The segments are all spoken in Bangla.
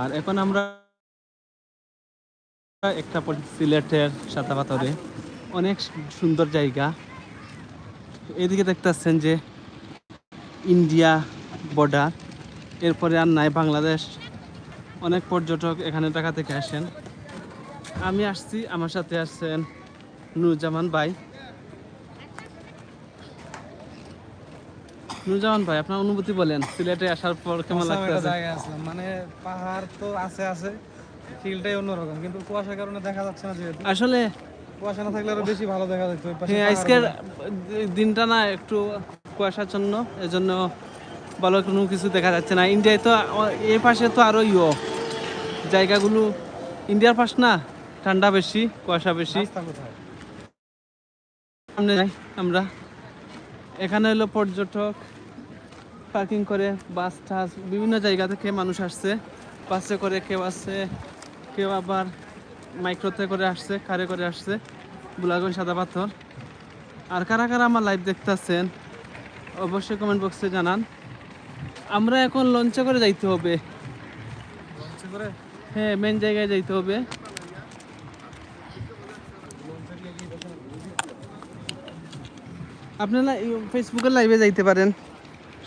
আর এখন আমরা একটা সিলেটের সাতাপাতরে অনেক সুন্দর জায়গা। এদিকে দেখতেছেন যে ইন্ডিয়া বর্ডার। এরপরে আর নাই বাংলাদেশ। অনেক পর্যটক এখানে টাকা থেকে আসেন। আমি আসছি, আমার সাথে আসছেন নুরজামান ভাই। নুরজামান ভাই আপনার অনুভূতি বলেন সিলেটে আসার পর কেমন লাগতেছে? জায়গায় আসলাম। মানে পাহাড় তো আছে আছে ফিলটাই অন্যরকম কিন্তু কুয়াশার কারণে দেখা যাচ্ছে না যেহেতু। আসলে কুয়াশা না থাকলে আরও বেশি ভালো দেখা যেত ওই হ্যাঁ আজকের দিনটা না একটু কুয়াশাচ্ছন্ন এজন্য ভালো কোনো কিছু দেখা যাচ্ছে না। ইন্ডিয়ায় তো এই পাশে তো আরও ইয়ে। জায়গাগুলো ইন্ডিয়ার পাশ না ঠান্ডা বেশি কুয়াশা বেশি। সামনে যাই আমরা। এখানে হলো পর্যটক। পার্কিং করে বাস টাস বিভিন্ন জায়গা থেকে মানুষ আসছে। বাসে করে কেউ আসছে কেউ আবার মাইক্রোতে করে আসছে কারে করে আসছে। বুলাগঞ্জ সাদা পাথর। আর কারা কারা আমার লাইভ দেখতেছেন অবশ্যই কমেন্ট বক্সে জানান। আমরা এখন লঞ্চে করে যাইতে হবে। হ্যাঁ মেন জায়গায় যাইতে হবে। আপনারা ফেসবুকের লাইভে যাইতে পারেন।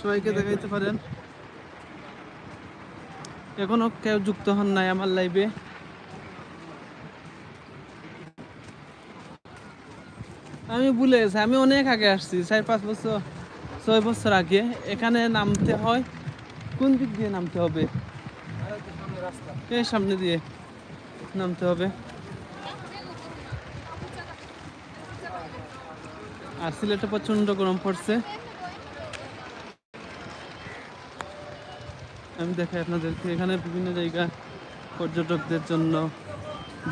সবাইকে দেখাইতে পারেন। এখনও কেউ যুক্ত হন নাই আমার লাইভে আমি ভুলে গেছি, আমি অনেক আগে আসছি, চার পাঁচ বছর, ছয় বছর আগে। এখানে নামতে হয়, কোন দিক দিয়ে নামতে হবে? এই সামনে দিয়ে নামতে হবে। আর সিলেটে প্রচণ্ড গরম পড়ছে। আমি দেখাই আপনাদেরকে, এখানে বিভিন্ন জায়গা পর্যটকদের জন্য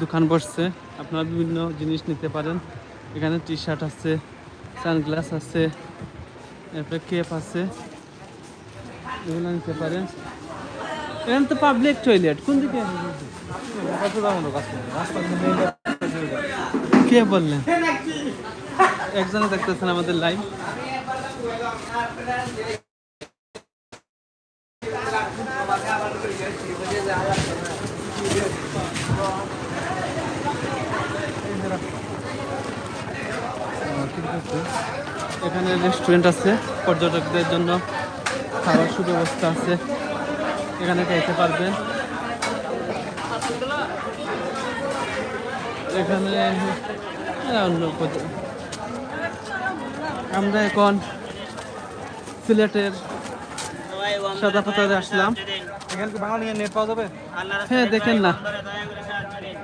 দোকান বসছে। আপনারা বিভিন্ন জিনিস নিতে পারেন। এখানে টি শার্ট আছে সানগ্লাস আছে, এরপরে কেপ আছে। এগুলো নিতে পারেন। এখানে তো পাবলিক টয়লেট কোন দিকে। কে বললেন? একজনে দেখতেছেন আমাদের লাইভ এখানে রেস্টুরেন্ট আছে, পর্যটকদের জন্য খাওয়ার সুব্যবস্থা আছে এখানে খাইতে পারবেন এখানে হ্যাঁ। আমরা এখন সিলেটের সাদা পাতারে আসলাম এখানে কি বাংলা নিয়ে নেট পাওয়া যাবে হ্যাঁ দেখেন না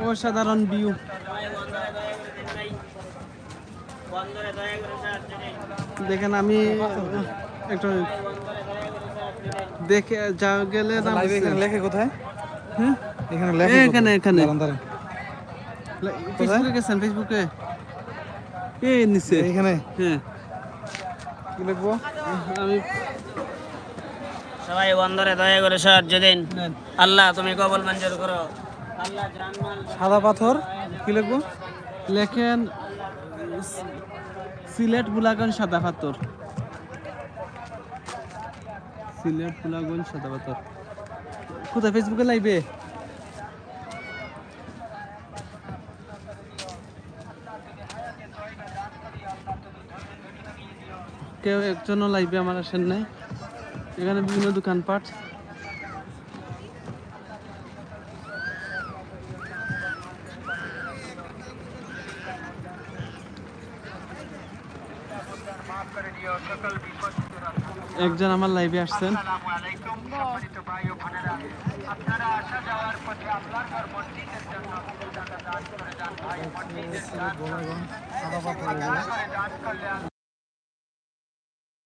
অসাধারণ ভিউ দেখেন আমি একটা দেখে যা গেলে নাম লাইভে এখানে লেখে কোথায় হুম? এখানে লেখে এই এখানে, কোথায়? এখানে। দাঁড়ান, দাঁড়ান। ফেসবুকে গেছেন ফেসবুকে এই নিচে এইখানে হ্যাঁ কি লিখব আমি সবাই বন্দরে দয়া করে সাহায্য দিন। আল্লাহ তুমি কবল মঞ্জুর করো। সাদা পাথর কি লিখব? লেখেন সিলেট বুলাগঞ্জ সাদা পাথর। সিলেট বুলাগঞ্জ সাদা পাথর। কোথায়? ফেসবুকে লাইবে? কেউ একজনও লাইবে আমার আসেন নাই। এখানে বিভিন্ন দোকানপাট একজন আমার লাইভে আসছেন।